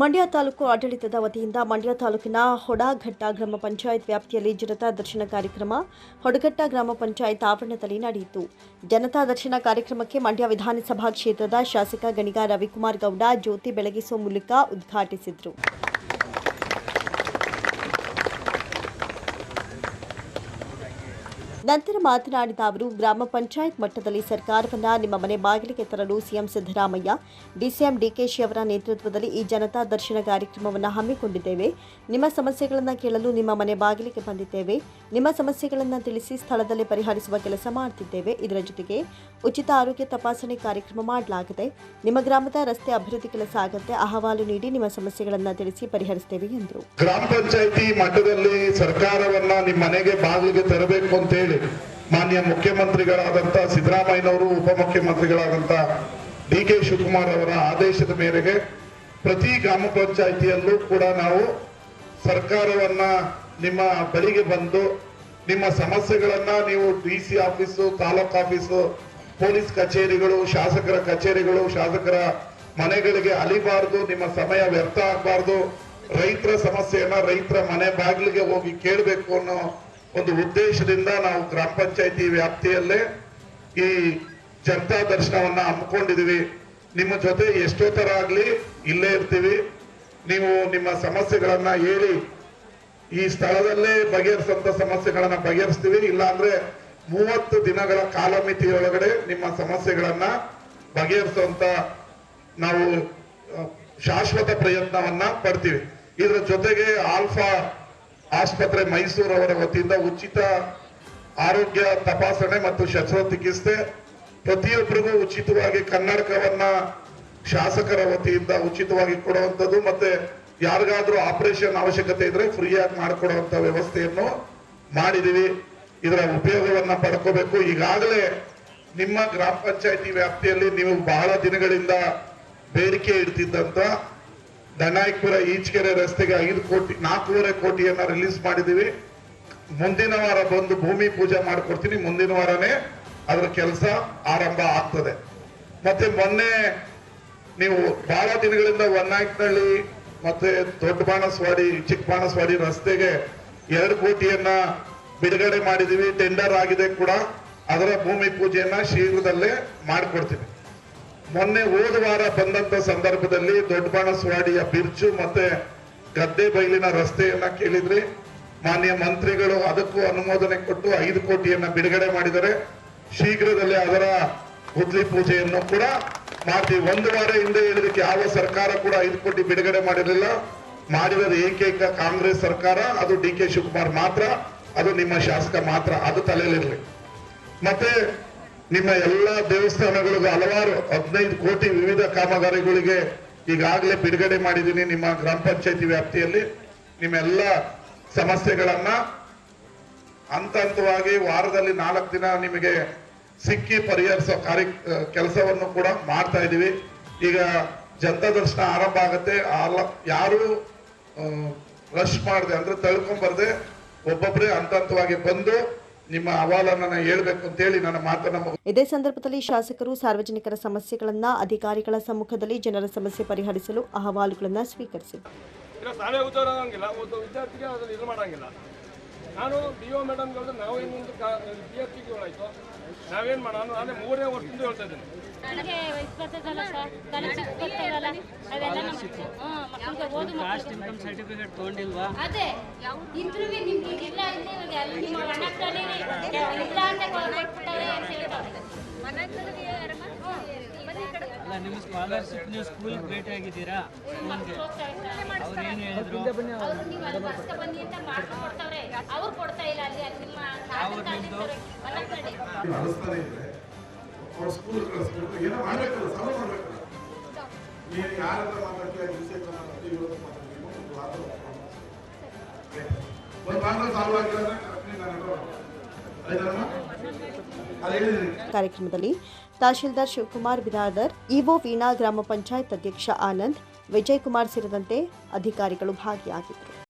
ಮಂಡ್ಯ ತಾಲೂಕು ಆಡಳಿತದ ವತಿಯಿಂದ ಮಂಡ್ಯ ತಾಲೂಕಿನ ಹೊಡಘಟ್ಟ ಗ್ರಾಮ ಪಂಚಾಯತ್ ವ್ಯಾಪ್ತಿಯಲ್ಲಿ ಜನತಾ ದರ್ಶನ ಕಾರ್ಯಕ್ರಮ, ಹೊಡಘಟ್ಟ ಗ್ರಾಮ ಪಂಚಾಯತ್ ಆವರಣದಲ್ಲಿ ನಡೆಯಿತು. ಜನತಾ ದರ್ಶನ ಕಾರ್ಯಕ್ರಮಕ್ಕೆ ಮಂಡ್ಯ ವಿಧಾನಸಭಾ ಕ್ಷೇತ್ರದ ಶಾಸಕ ಗಣಿಗ ರವಿಕುಮಾರ್ ಗೌಡ, ಜ್ಯೋತಿ ಬೆಳಗಿಸುವ ಮೂಲಕ ಉದ್ಘಾಟಿಸಿದರು. ನಂತರ ಮಾತನಾಡಿದ ಅವರು, ಗ್ರಾಮ ಪಂಚಾಯತ್ ಮಟ್ಟದಲ್ಲಿ ಸರ್ಕಾರವನ್ನ ನಿಮ್ಮ ಮನೆ ಬಾಗಿಲಿಗೆ ತರಲು ಸಿಎಂ ಸಿದ್ದರಾಮಯ್ಯ, ಡಿಸಿಎಂ ಡಿಕೆಶಿ ಅವರ ನೇತೃತ್ವದಲ್ಲಿ ಈ ಜನತಾ ದರ್ಶನ ಕಾರ್ಯಕ್ರಮವನ್ನು ಹಮ್ಮಿಕೊಂಡಿದ್ದೇವೆ. ನಿಮ್ಮ ಸಮಸ್ಯೆಗಳನ್ನು ಕೇಳಲು ನಿಮ್ಮ ಮನೆ ಬಾಗಿಲಿಗೆ ಬಂದಿದ್ದೇವೆ. ನಿಮ್ಮ ಸಮಸ್ಯೆಗಳನ್ನು ತಿಳಿಸಿ ಸ್ಥಳದಲ್ಲಿ ಪರಿಹರಿಸುವ ಕೆಲಸ ಮಾಡುತ್ತಿದ್ದೇವೆ ಇದರ ಜೊತೆಗೆ ಉಚಿತ ಆರೋಗ್ಯ ತಪಾಸಣೆ ಕಾರ್ಯಕ್ರಮ ಮಾಡಲಾಗಿದೆ. ನಿಮ್ಮ ಗ್ರಾಮದ ರಸ್ತೆ ಅಭಿವೃದ್ಧಿ ಕೆಲಸ ಆಗತ್ತೆ. ಅಹವಾಲು ನೀಡಿ ನಿಮ್ಮ ಸಮಸ್ಯೆಗಳನ್ನು ತಿಳಿಸಿ ಪರಿಹರಿಸುತ್ತೇವೆ ಎಂದರು. ಗ್ರಾಮ ಪಂಚಾಯಿತಿ ಮಟ್ಟದಲ್ಲಿ ಸರ್ಕಾರವನ್ನ ನಿಮ್ಮ ಮನೆಗೆ ಬಾಗಿಲಿಗೆ ತರಬೇಕು ಅಂತ ಹೇಳಿ ಮಾನ್ಯ ಮುಖ್ಯಮಂತ್ರಿಗಳಾದಂತ ಸಿದ್ದರಾಮಯ್ಯನವರು ಉಪಮುಖ್ಯಮಂತ್ರಿಗಳಾದಂತ ಡಿ ಕೆ ಶಿವಕುಮಾರ್ ಅವರ ಆದೇಶದ ಮೇರೆಗೆ ಪ್ರತಿ ಗ್ರಾಮ ಪಂಚಾಯತಿಯಲ್ಲೂ ಕೂಡ ನಾವು ಸರ್ಕಾರವನ್ನ ನಿಮ್ಮ ಬಳಿಗೆ ಬಂದು ನಿಮ್ಮ ಸಮಸ್ಯೆಗಳನ್ನ ನೀವು D C office, taluk office, police ಕಚೇರಿಗಳು, ಶಾಸಕರ ಕಚೇರಿಗಳು, ಶಾಸಕರ ಮನೆಗಳಿಗೆ ಅಲಿಬಾರ್ದು, ನಿಮ್ಮ ಸಮಯ ವ್ಯರ್ಥ ಆಗಬಾರ್ದು, ರೈತರ ಸಮಸ್ಯೆಯನ್ನ ರೈತರ ಮನೆ ಬಾಗಿಲಿಗೆ ಹೋಗಿ ಕೇಳಬೇಕು ಅನ್ನೋ ಒಂದು ಉದ್ದೇಶದಿಂದ ನಾವು ಗ್ರಾಮ ಪಂಚಾಯತಿ ವ್ಯಾಪ್ತಿಯಲ್ಲೇ ಈ ಜನತಾ ದರ್ಶನವನ್ನ ಹಮ್ಮಿಕೊಂಡಿದೀವಿ ನಿಮ್ಮ ಜೊತೆ ಎಷ್ಟೋ ತರ ಆಗ್ಲಿ ಇಲ್ಲೇ ಇರ್ತೀವಿ. ನೀವು ನಿಮ್ಮ ಸಮಸ್ಯೆಗಳನ್ನ ಹೇಳಿ ಈ ಸ್ಥಳದಲ್ಲೇ ಬಗೆಹರಿಸಂತ ಸಮಸ್ಯೆಗಳನ್ನ ಬಗೆಹರಿಸ್ತೀವಿ. ಇಲ್ಲಾಂದ್ರೆ ಮೂವತ್ತು ದಿನಗಳ ಕಾಲಮಿತಿಯೊಳಗಡೆ ನಿಮ್ಮ ಸಮಸ್ಯೆಗಳನ್ನ ಬಗೆಹರಿಸುವಂತ ನಾವು ಶಾಶ್ವತ ಪ್ರಯತ್ನವನ್ನ ಪಡ್ತೀವಿ. ಇದರ ಜೊತೆಗೆ ಆಲ್ಫಾ ಆಸ್ಪತ್ರೆ ಮೈಸೂರವರ ವತಿಯಿಂದ ಉಚಿತ ಆರೋಗ್ಯ ತಪಾಸಣೆ ಮತ್ತು ಶಸ್ತ್ರಚಿಕಿತ್ಸೆ. ಪ್ರತಿಯೊಬ್ಬರಿಗೂ ಉಚಿತವಾಗಿ ಕನ್ನಡಕವನ್ನ ಶಾಸಕರ ವತಿಯಿಂದ ಉಚಿತವಾಗಿ ಕೊಡುವಂಥದ್ದು ಮತ್ತೆ ಯಾರಿಗಾದ್ರೂ ಆಪರೇಷನ್ ಅವಶ್ಯಕತೆ ಇದ್ರೆ ಫ್ರೀಯಾಗಿ ಮಾಡಿಕೊಡುವಂತ ವ್ಯವಸ್ಥೆಯನ್ನು ಮಾಡಿದೀವಿ ಇದರ ಉಪಯೋಗವನ್ನ ಪಡ್ಕೋಬೇಕು. ಈಗಾಗಲೇ ನಿಮ್ಮ ಗ್ರಾಮ ಪಂಚಾಯತಿ ವ್ಯಾಪ್ತಿಯಲ್ಲಿ ನೀವು ಬಹಳ ದಿನಗಳಿಂದ ಬೇಡಿಕೆ ಇಡ್ತಿದ್ದಂತ ದನಾಯ್ಪುರ ಈಚಕೆರೆ ರಸ್ತೆಗೆ ಐದು ಕೋಟಿ, ನಾಲ್ಕೂವರೆ ಕೋಟಿಯನ್ನ ರಿಲೀಸ್ ಮಾಡಿದೀವಿ ಮುಂದಿನ ವಾರ ಬಂದು ಭೂಮಿ ಪೂಜೆ ಮಾಡ್ಕೊಡ್ತೀನಿ. ಮುಂದಿನ ವಾರನೇ ಅದರ ಕೆಲಸ ಆರಂಭ ಆಗ್ತದೆ. ಮತ್ತೆ ಮೊನ್ನೆ ನೀವು ಬಹಳ ದಿನಗಳಿಂದ ಒನ್ನಾಯ್ಕನಹಳ್ಳಿ ಮತ್ತೆ ದೊಡ್ಡ ಬಾಣಸ್ವಾಡಿ ಚಿಕ್ಕ ಬಾಣಸ್ವಾಡಿ ರಸ್ತೆಗೆ ಎರಡು ಕೋಟಿಯನ್ನ ಬಿಡುಗಡೆ ಮಾಡಿದೀವಿ ಟೆಂಡರ್ ಆಗಿದೆ ಕೂಡ. ಅದರ ಭೂಮಿ ಪೂಜೆಯನ್ನ ಶೀಘ್ರದಲ್ಲೇ ಮಾಡಿಕೊಡ್ತೀವಿ ಮೊನ್ನೆ ಹೋದ ವಾರ ಬಂದಂತ ಸಂದರ್ಭದಲ್ಲಿ ದೊಡ್ಡ ಬಾಣಸ್ವಾಡಿಯ ಬಿರ್ಚು ಮತ್ತೆ ಗದ್ದೆ ಬೈಲಿನ ರಸ್ತೆಯನ್ನ ಕೇಳಿದ್ರಿ ಮಾನ್ಯ ಮಂತ್ರಿಗಳು ಅದಕ್ಕೂ ಅನುಮೋದನೆ ಕೊಟ್ಟು ಐದು ಕೋಟಿಯನ್ನ ಬಿಡುಗಡೆ ಮಾಡಿದರೆ ಶೀಘ್ರದಲ್ಲೇ ಅದರ ಗುದ್ಲಿ ಪೂಜೆಯನ್ನು ಕೂಡ ಮಾಡ್ತೀವಿ ಒಂದು ವಾರ ಹಿಂದೆ ಹೇಳಿದಕ್ಕೆ ಯಾವ ಸರ್ಕಾರ ಕೂಡ ಐದು ಕೋಟಿ ಬಿಡುಗಡೆ ಮಾಡಿರಲಿಲ್ಲ. ಮಾಡಿರೋದು ಏಕೈಕ ಕಾಂಗ್ರೆಸ್ ಸರ್ಕಾರ, ಅದು ಡಿ ಕೆ ಶಿವಕುಮಾರ್ ಮಾತ್ರ, ಅದು ನಿಮ್ಮ ಶಾಸಕ ಮಾತ್ರ, ಅದು ತಲೆಯಲ್ಲಿರಲಿ. ಮತ್ತೆ ನಿಮ್ಮ ಎಲ್ಲ ದೇವಸ್ಥಾನಗಳಿಗೂ ಹಲವಾರು ಹದಿನೈದು ಕೋಟಿ ವಿವಿಧ ಕಾಮಗಾರಿಗಳಿಗೆ ಈಗಾಗಲೇ ಬಿಡುಗಡೆ ಮಾಡಿದ್ದೀನಿ ನಿಮ್ಮ ಗ್ರಾಮ ಪಂಚಾಯತಿ ವ್ಯಾಪ್ತಿಯಲ್ಲಿ. ನಿಮ್ಮೆಲ್ಲ ಸಮಸ್ಯೆಗಳನ್ನ ಹಂತ ಹಂತವಾಗಿ ವಾರದಲ್ಲಿ ನಾಲ್ಕು ದಿನ ನಿಮಗೆ ಸಿಕ್ಕಿ ಪರಿಹರಿಸೋ ಕಾರ್ಯ ಕೆಲಸವನ್ನು ಕೂಡ ಮಾಡ್ತಾ ಇದ್ದೀವಿ. ಈಗ ಜನತಾ ದರ್ಶನ ಆರಂಭ ಆಗುತ್ತೆ. ಯಾರು ರಶ್ ಮಾಡಿದೆ, ಅಂದ್ರೆ ತಳ್ಕೊಂಬರ್ದೆ ಒಬ್ಬೊಬ್ಬರೇ ಹಂತ ಹಂತವಾಗಿ ಬಂದು ನಿಮ್ಮ ಅಹವಾಲನ್ನ ಹೇಳಬೇಕು ಅಂತೇಳಿ ನನ್ನ ಮಾತನ್ನ ಇದೇ ಸಂದರ್ಭದಲ್ಲಿ ಶಾಸಕರು ಸಾರ್ವಜನಿಕರ ಸಮಸ್ಯೆಗಳನ್ನು ಅಧಿಕಾರಿಗಳ ಸಮ್ಮುಖದಲ್ಲಿ ಜನರ ಸಮಸ್ಯೆ ಪರಿಹರಿಸಲು ಅಹವಾಲುಗಳನ್ನು ಸ್ವೀಕರಿಸಿದರು. ಶಾಲೆ ಉದ್ಯೋಗ ಆಗಂಗಿಲ್ಲ. ಒಂದು ವಿದ್ಯಾರ್ಥಿಗೆ ಅದನ್ನ ಇದು ಮಾಡಂಗಿಲ್ಲ. ನಾನು ಡಿ ಒ ಮೇಡಮ್ಗೆ ನಾವೇನು ಡಿಗೆ ಆಯಿತು ನಾವೇನು ಮಾಡೋಣ? ನಾನೇ ಮೂರನೇ ವರ್ಷದಿಂದ ಹೇಳ್ತಾ ಇದ್ದೀನಿ. ನನಗೆ ವಯಸ್ಸು ಬರ್ತದಲ್ಲ ಸರ್? ತಲೆ ಚಿಕ್ಕ ಬರ್ತದಲ್ಲ? ಅವೆಲ್ಲ ನಮ್ಮ ಹ್ಮ್, ಮಕ್ಕಳಿಗೆ ಓದು ಕಾಸ್ಟ್ ಇನ್ಕಮ್ ಸರ್ಟಿಫಿಕೇಟ್ ತೊಗೊಂಡಿಲ್ವಾ? ಅದೇ. ಇಂಟರ್ವ್ಯೂ ನಿಮ್ಗೆ ಇಲ್ಲ ಇಲ್ಲಿ ಇವಾಗ ಎಲ್ಲ ನಿಮ್ಮ ಮನೆಯಲ್ಲಿ ಇಲ್ಲ ಅಂತ ಕೊಟ್ಬಿಟ್ಟಾರೆ ಅಂತ ಹೇಳ್ತಾರೆ. ಅಲ್ಲ ನಿಮ್ಮ ಸ್ಕಾಲರ್ಶಿಪ್ ನೀವು ಸ್ಕೂಲ್ ಭೇಟಿ ಆಗಿದ್ದೀರಾ? ಅವ್ರು ಏನು ಹೇಳಿದ್ರು? ಅವ್ರು ನೀವು ಅಲ್ಲಿ ಬನ್ನಿ ಅಂತ ಮಾಡ್ಕೊಡ್ತಾವ್ರೆ. ಅವ್ರು ಕೊಡ್ತಾ ಇಲ್ಲ ಅಲ್ಲಿ ನಿಮ್ಮ ಶಾಸಕ ಅಲ್ಲಿರ್ತಾರೆ ನಡೆಸ್ತಾನೆ ಇದ್ರೆ, ಅವ್ರ ಸ್ಕೂಲ್ ಕಳಿಸ್ಬೇಕು ಏನೋ ಮಾಡ್ಬೇಕಲ್ಲ ಸಾಲ್ವ್ ಮಾಡ್ಬೇಕಲ್ಲ. ನೀನು ಯಾರ ಹತ್ರ ಮಾತಾಡ್ತೀಯ ವಿಷಯ ಮಾತಾಡ್ತೀವಿ ಇವ್ರ ಮಾತಾಡ್ತೀವಿ ಒಂದು ವಾರ ಒಂದು ವಾರ ಸಾಲ್ವ್ ಆಗಿಲ್ಲ ಅಂದ್ರೆ ಕರೆಕ್ಟ್ಲಿ ನಾನು ಕಾರ್ಯಕ್ರಮದಲ್ಲಿ ತಹಶೀಲ್ದಾರ್ ಶಿವಕುಮಾರ್ ಬಿರಾದರ್ ಇಒ ವೀಣಾ ಗ್ರಾಮ ಪಂಚಾಯತ್ ಅಧ್ಯಕ್ಷ ಆನಂದ್, ವಿಜಯ್ ಕುಮಾರ್ ಸೇರಿದಂತೆ ಅಧಿಕಾರಿಗಳು ಭಾಗಿಯಾಗಿದ್ದರು.